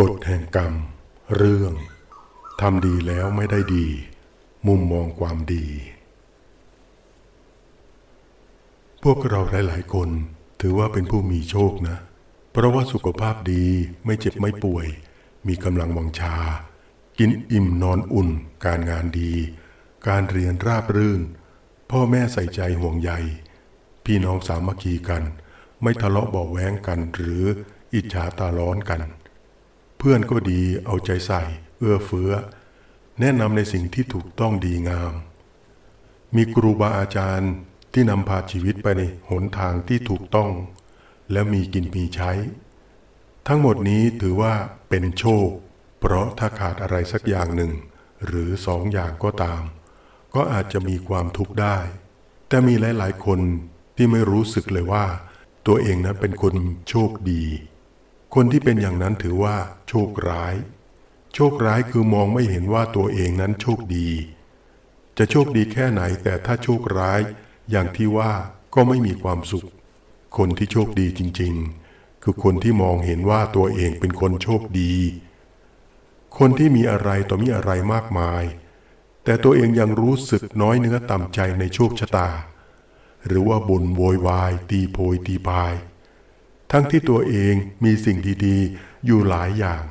กฎแห่งกรรม เรื่องทำดีแล้วไม่ได้ดี มุมมองความดี พวกเราหลาย ๆ คนถือว่าเป็นผู้มีโชคนะ เพราะว่าสุขภาพดีไม่เจ็บไม่ป่วย มีกำลังวังชา กินอิ่มนอนอุ่น การงานดี การเรียนราบรื่น พ่อแม่ใส่ใจห่วงใย พี่น้องสามัคคีกัน ไม่ทะเลาะเบาแว้งกันหรืออิจฉาตาร้อนกัน เพื่อนก็ดีเอาใจใส่ เอื้อเฟื้อ แนะนำในสิ่งที่ถูกต้องดีงาม มีครูบาอาจารย์ที่นำพาชีวิตไปในหนทางที่ถูกต้อง และมีกินมีใช้ ทั้งหมดนี้ถือว่าเป็นโชค เพราะถ้าขาดอะไรสักอย่างหนึ่ง หรือสองอย่างก็ตาม ก็อาจจะมีความทุกข์ได้ แต่มีหลาย ๆ คนที่ไม่รู้สึกเลยว่า ตัวเองนั้นเป็นคนโชคดี คนที่เป็นอย่างนั้นถือว่า โชคร้าย โชคร้ายคือมองไม่เห็นว่าตัวเองนั้นโชคดี จะโชคดีแค่ไหนแต่ถ้าโชคร้าย อย่างที่ว่าก็ไม่มีความสุข คนที่โชคดีจริง ๆ คือคนที่มองเห็นว่าตัวเองเป็นคนโชคดี คนที่มีอะไรต่อมีอะไรมากมาย แต่ตัวเองยังรู้สึกน้อยเนื้อต่ำใจในโชคชะตา หรือว่าบ่นโวยวาย ตีโพยตีพาย ทั้งที่ตัวเองมีสิ่งดีๆ อยู่หลายอย่าง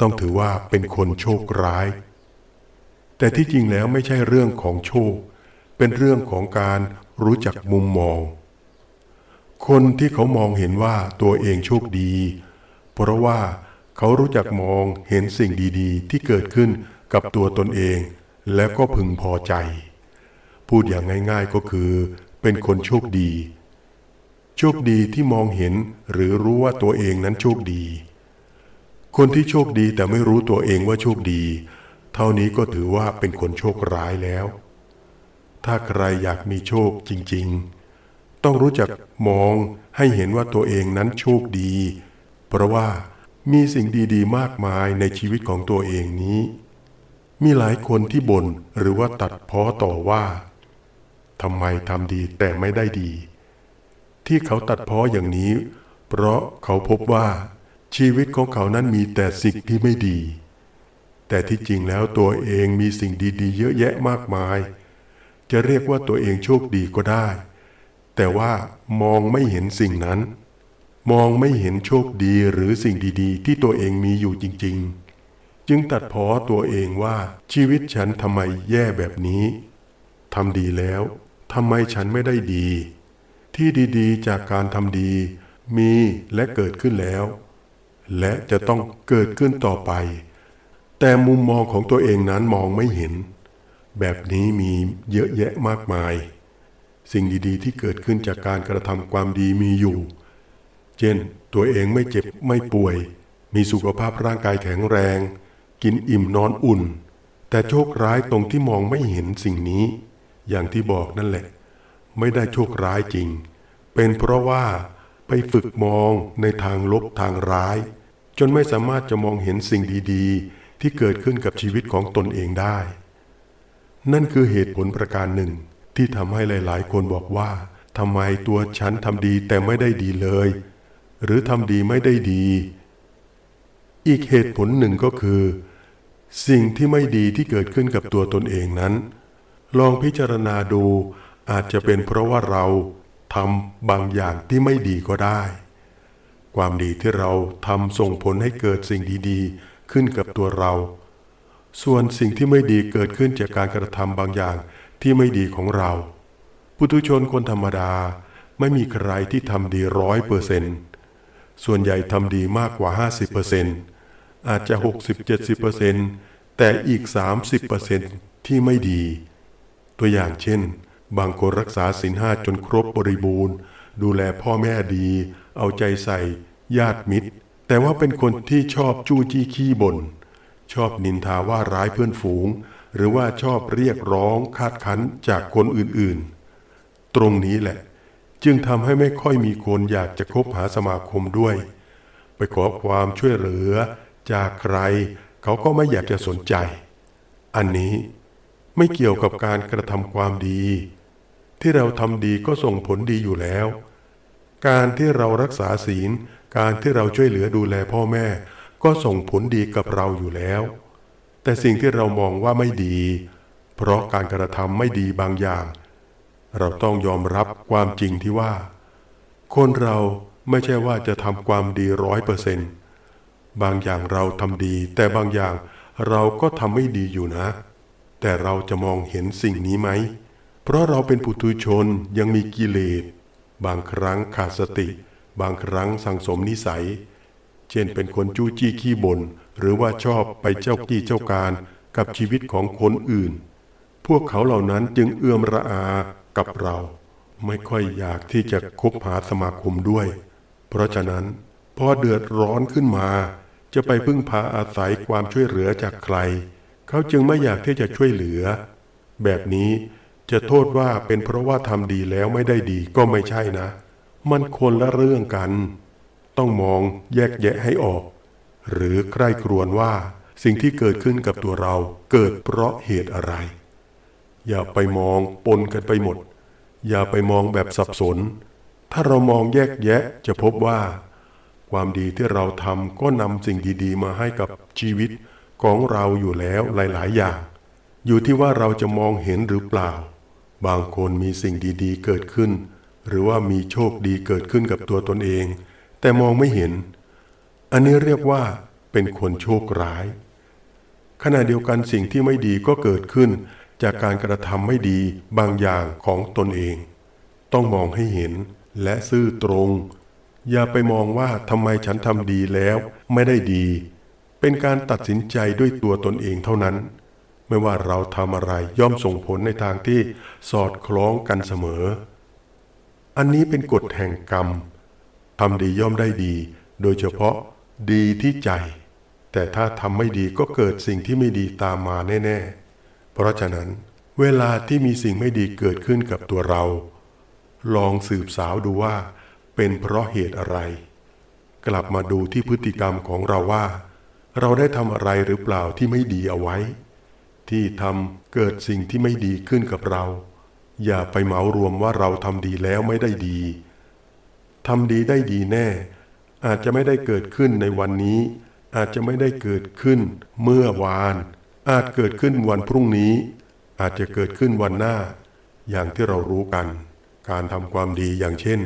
ต้องถือว่าเป็นคนโชคร้าย แต่ที่จริงแล้วไม่ใช่เรื่องของโชค เป็นเรื่องของการรู้จักมุมมอง คนที่เขามองเห็นว่าตัวเองโชคดี เพราะว่าเขารู้จักมองเห็นสิ่งดีๆ ที่เกิดขึ้นกับตัวตนเอง และก็พึงพอใจ พูดอย่างง่ายๆก็คือ เป็นคนโชคดี โชคดีที่มองเห็นหรือรู้ว่าตัวเองนั้นโชคดี คนที่โชคดีแต่ไม่รู้ตัวเองว่าโชคดี เท่านี้ก็ถือว่าเป็นคนโชคร้ายแล้ว ถ้าใครอยากมีโชคจริง ๆ ต้องรู้จักมองให้เห็นว่าตัวเองนั้นโชคดี เพราะว่ามีสิ่งดีๆ มากมายในชีวิตของตัวเองนี้ มีหลายคนที่บ่นหรือว่าตัดพ้อต่อว่าทำไมทำดีแต่ไม่ได้ดี ที่เขาตัดพ้ออย่างนี้ เพราะเขาพบว่าชีวิตของเขานั้นมีแต่สิ่งที่ไม่ดี แต่ที่จริงแล้วตัวเองมีสิ่งดีๆ เยอะแยะมากมาย จะเรียกว่าตัวเองโชคดีก็ได้ แต่ว่ามองไม่เห็นสิ่งนั้น มองไม่เห็นโชคดีหรือสิ่งดีๆ ที่ตัวเองมีอยู่จริง ๆ จึงตัดพ้อตัวเองว่าชีวิตฉันทำไมแย่แบบนี้ทำดีแล้วทำไมฉันไม่ได้ดี ที่ดีๆ จากการทำดี มีและเกิดขึ้นแล้ว และจะต้องเกิดขึ้นต่อไป แต่มุมมองของตัวเองนั้นมองไม่เห็น แบบนี้มีเยอะแยะมากมาย สิ่งดีๆ ที่เกิดขึ้นจากการกระทำความดีมีอยู่ เช่น ตัวเองไม่เจ็บไม่ป่วย มีสุขภาพร่างกายแข็งแรง กินอิ่มนอนอุ่น แต่โชคร้ายตรงที่มองไม่เห็นสิ่งนี้ อย่างที่บอกนั่นแหละ ไม่ได้โชคร้ายจริง เป็นเพราะว่าไปฝึกมองในทางลบทางร้าย จนไม่สามารถจะมองเห็นสิ่งดีๆ ที่เกิดขึ้นกับชีวิตของตนเองได้ นั่นคือเหตุผลประการหนึ่ง ที่ทำให้หลาย ๆ คนบอกว่าทำไมตัวฉันทำดีแต่ไม่ได้ดีเลย หรือทำดีไม่ได้ดี อีกเหตุผลหนึ่งก็คือ สิ่งที่ไม่ดีที่เกิดขึ้นกับตัวตนเองนั้น ลองพิจารณาดู อาจจะเป็นเพราะว่าเราทำบางอย่างที่ไม่ดีก็ได้ ความดีที่เราทำส่งผลให้เกิดสิ่งดีๆ ขึ้นกับตัวเรา ส่วนสิ่งที่ไม่ดีเกิดขึ้นจากการกระทำบางอย่างที่ไม่ดีของเรา ปุถุชนคนธรรมดาไม่มีใครที่ทำดีร้อยเปอร์เซนต์ส่วนใหญ่ทำดีมากกว่า 50เปอร์เซนต์อาจจะ 60-70เปอร์เซนต์แต่อีก 30เปอร์เซนต์ที่ไม่ดี ตัวอย่างเช่น บางคนรักษาศีลห้าจนครบบริบูรณ์ ดูแลพ่อแม่ดี เอาใจใส่ ญาติมิตร แต่ว่าเป็นคนที่ชอบจู้จี้ขี้บน่นชอบนินทาว่าร้ายเพื่อนฝูง หรือว่าชอบเรียกร้องคาดคั้นจากคนอื่นๆ ตรงนี้แหละ จึงทำให้ไม่ค่อยมีคนอยากจะคบหาสมาคมด้วย ไปขอความช่วยเหลือ จากใคร เขาก็ไม่อยากจะสนใจ อันนี้ไม่เกี่ยวกับการกระทำความดี ที่เราทำดีก็ส่งผลดีอยู่แล้ว การที่เรารักษาศีล การที่เราช่วยเหลือดูแลพ่อแม่ ก็ส่งผลดีกับเราอยู่แล้ว แต่สิ่งที่เรามองว่าไม่ดี เพราะการกระทำไม่ดีบางอย่าง เราต้องยอมรับความจริงที่ว่า คนเราไม่ใช่ว่าจะทำความดีร้อยเปอร์เซนต์บางอย่างเราทำดี แต่บางอย่างเราก็ทำไม่ดีอยู่นะ แต่เราจะมองเห็นสิ่งนี้ไหม ราะเราเป็นปุถุชนยังมีกิเลส บางครั้งขาดสติ บางครั้งสังสมนิสัย เช่นเป็นคนจู้จี้ขี้บน่นหรือว่าชอบไปเจ้ากี้เจ้าการกับชีวิตของคนอื่น พวกเขาเหล่านั้นจึงเอื้อมระอากับเรา ไม่ค่อยอยากที่จะคบหาสมาคมด้วย เพราะฉะนั้นพอเดือดร้อนขึ้นมา จะไปพึ่งพาอาศัยความช่วยเหลือจากใคร เขาจึงไม่อยากที่จะช่วยเหลือ แบบนี้ จะโทษว่าเป็นเพราะว่าทำดีแล้วไม่ได้ดีก็ไม่ใช่นะ มันคนละเรื่องกัน ต้องมองแยกแยะให้ออก หรือใคร่ครวญว่าสิ่งที่เกิดขึ้นกับตัวเราเกิดเพราะเหตุอะไร อย่าไปมองปนกันไปหมด อย่าไปมองแบบสับสน ถ้าเรามองแยกแยะจะพบว่า ความดีที่เราทำก็นำสิ่งดีๆ มาให้กับชีวิตของเราอยู่แล้วหลาย ๆ อย่าง อยู่ที่ว่าเราจะมองเห็นหรือเปล่า บางคนมีสิ่งดีๆ เกิดขึ้น หรือว่ามีโชคดีเกิดขึ้นกับตัวตนเอง แต่มองไม่เห็น อันนี้เรียกว่าเป็นคนโชคร้าย ขณะเดียวกันสิ่งที่ไม่ดีก็เกิดขึ้น จากการกระทำไม่ดีบางอย่างของตนเอง ต้องมองให้เห็นและซื่อตรง อย่าไปมองว่าทำไมฉันทำดีแล้วไม่ได้ดี เป็นการตัดสินใจด้วยตัวตนเองเท่านั้น ไม่ว่าเราทำอะไรย่อมส่งผลในทางที่สอดคล้องกันเสมอ อันนี้เป็นกฎแห่งกรรมทำดีย่อมได้ดี โดยเฉพาะดีที่ใจ แต่ถ้าทำไม่ดีก็เกิดสิ่งที่ไม่ดีตามมาแน่ๆ เพราะฉะนั้น เวลาที่มีสิ่งไม่ดีเกิดขึ้นกับตัวเรา ลองสืบสาวดูว่า เป็นเพราะเหตุอะไร กลับมาดูที่พฤติกรรมของเราว่า เราได้ทำอะไรหรือเปล่าที่ไม่ดีเอาไว้ ที่ทำเกิดสิ่งที่ไม่ดีขึ้นกับเรา อย่าไปเหมารวมว่าเราทำดีแล้วไม่ได้ดีทำดีได้ดีแน่ อาจจะไม่ได้เกิดขึ้นในวันนี้ อาจจะไม่ได้เกิดขึ้นเมื่อวาน อาจเกิดขึ้นวันพรุ่งนี้ อาจจะเกิดขึ้นวันหน้า อย่างที่เรารู้กัน การทำความดีอย่างเช่น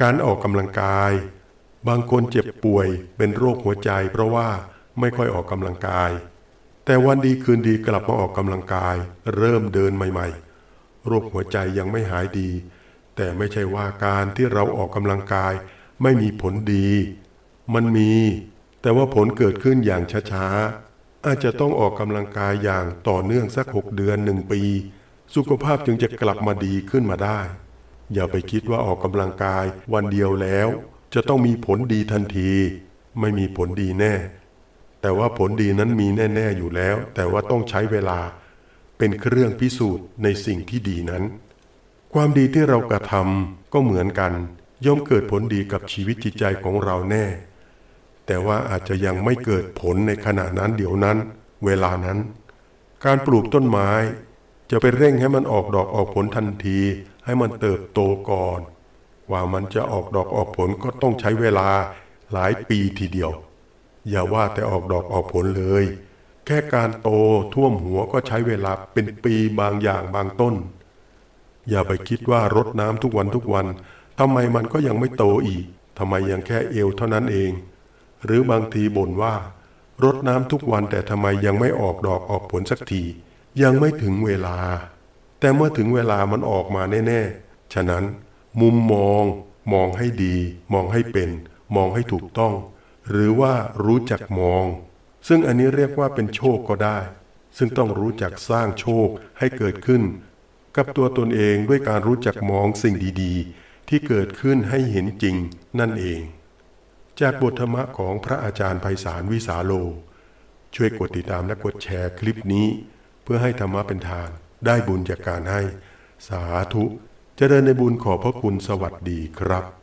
การออกกำลังกาย บางคนเจ็บป่วยเป็นโรคหัวใจ เพราะว่าไม่ค่อยออกกำลังกาย แต่วันดีคืนดีกลับมาออกกำลังกาย เริ่มเดินใหม่ๆ โรคหัวใจยังไม่หายดี แต่ไม่ใช่ว่าการที่เราออกกำลังกาย ไม่มีผลดี มันมี แต่ว่าผลเกิดขึ้นอย่างช้าๆ อาจจะต้องออกกำลังกายอย่างต่อเนื่องสักหกเดือนหนึ่งปี สุขภาพจึงจะกลับมาดีขึ้นมาได้ อย่าไปคิดว่าออกกำลังกายวันเดียวแล้ว จะต้องมีผลดีทันที ไม่มีผลดีแน่ แต่ว่าผลดีนั้นมีแน่ ๆอยู่แล้ว แต่ว่าต้องใช้เวลาเป็นเครื่องพิสูจน์ในสิ่งที่ดีนั้น ความดีที่เรากระทำก็เหมือนกัน ย่อมเกิดผลดีกับชีวิตจิตใจของเราแน่ แต่ว่าอาจจะยังไม่เกิดผลในขณะนั้นเดี๋ยวนั้น เวลานั้น การปลูกต้นไม้ จะไปเร่งให้มันออกดอกออกผลทันที ให้มันเติบโตก่อน ว่ามันจะออกดอกออกผลก็ต้องใช้เวลาหลายปีทีเดียว อย่าว่าแต่ออกดอกออกผลเลย แค่การโตท่วมหัวก็ใช้เวลาเป็นปีบางอย่างบางต้น อย่าไปคิดว่ารดน้ำทุกวันทุกวันทำไมมันก็ยังไม่โตอีกทำไมยังแค่เอวเท่านั้นเอง หรือบางทีบ่นว่ารดน้ำทุกวันแต่ทำไมยังไม่ออกดอกออกผลสักที ยังไม่ถึงเวลา แต่เมื่อถึงเวลามันออกมาแน่ๆ ฉะนั้น มุมมอง มองให้ดี มองให้เป็น มองให้ถูกต้อง หรือว่ารู้จักมอง ซึ่งอันนี้เรียกว่าเป็นโชคก็ได้ ซึ่งต้องรู้จักสร้างโชคให้เกิดขึ้น กับตัวตนเองด้วยการรู้จักมองสิ่งดีๆ ที่เกิดขึ้นให้เห็นจริงนั่นเอง จากบทธรรมะของพระอาจารย์ไพศาลวิสาโล ช่วยกดติดตามและกดแชร์คลิปนี้ เพื่อให้ธรรมะเป็นทาน ได้บุญจากการให้ สาธุจเจริญในบุญขอพระคุณสวัสดีครับ